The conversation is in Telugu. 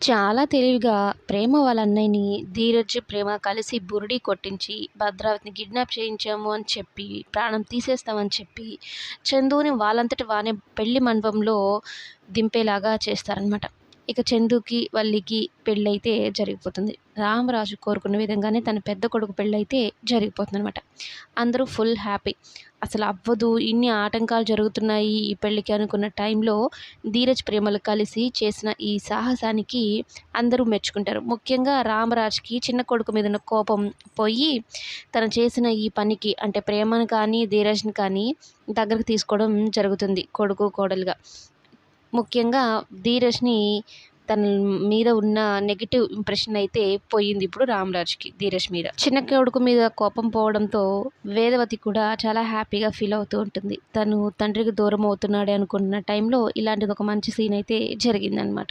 చాలా తెలివిగా ప్రేమ వాళ్ళ అన్నయ్యని ధీరజ్ ప్రేమ కలిసి బురిడి కొట్టించి భద్రావతిని కిడ్నాప్ చేయించాము అని చెప్పి ప్రాణం తీసేస్తామని చెప్పి చందుని వాళ్ళంతటి వానే పెళ్ళి మండపంలో దింపేలాగా చేస్తారనమాట ఇక చందుకి వల్లికి పెళ్ళైతే జరిగిపోతుంది. రామరాజు కోరుకున్న విధంగానే తన పెద్ద కొడుకు పెళ్ళైతే జరిగిపోతుంది అనమాట అందరూ ఫుల్ హ్యాపీ. అసలు అవ్వదు ఇన్ని ఆటంకాలు జరుగుతున్నాయి ఈ పెళ్ళికి అనుకున్న టైంలో ధీరజ్ ప్రేమలు కలిసి చేసిన ఈ సాహసానికి అందరూ మెచ్చుకుంటారు. ముఖ్యంగా రామరాజ్కి చిన్న కొడుకు మీద ఉన్న కోపం పోయి తను చేసిన ఈ పనికి అంటే ప్రేమను కానీ ధీరజ్ని కానీ దగ్గరకు తీసుకోవడం జరుగుతుంది కొడుకు కోడలుగా. ముఖ్యంగా ధీరజ్ని తన మీద ఉన్న నెగిటివ్ ఇంప్రెషన్ అయితే పోయింది ఇప్పుడు రామరాజ్కి ధీరజ్ మీద. చిన్న కొడుకు మీద కోపం పోవడంతో వేదవతి కూడా చాలా హ్యాపీగా ఫీల్ అవుతూ ఉంటుంది. తను తండ్రికి దూరం అవుతున్నాడే అనుకున్న టైంలో ఇలాంటిది ఒక మంచి సీన్ అయితే జరిగిందనమాట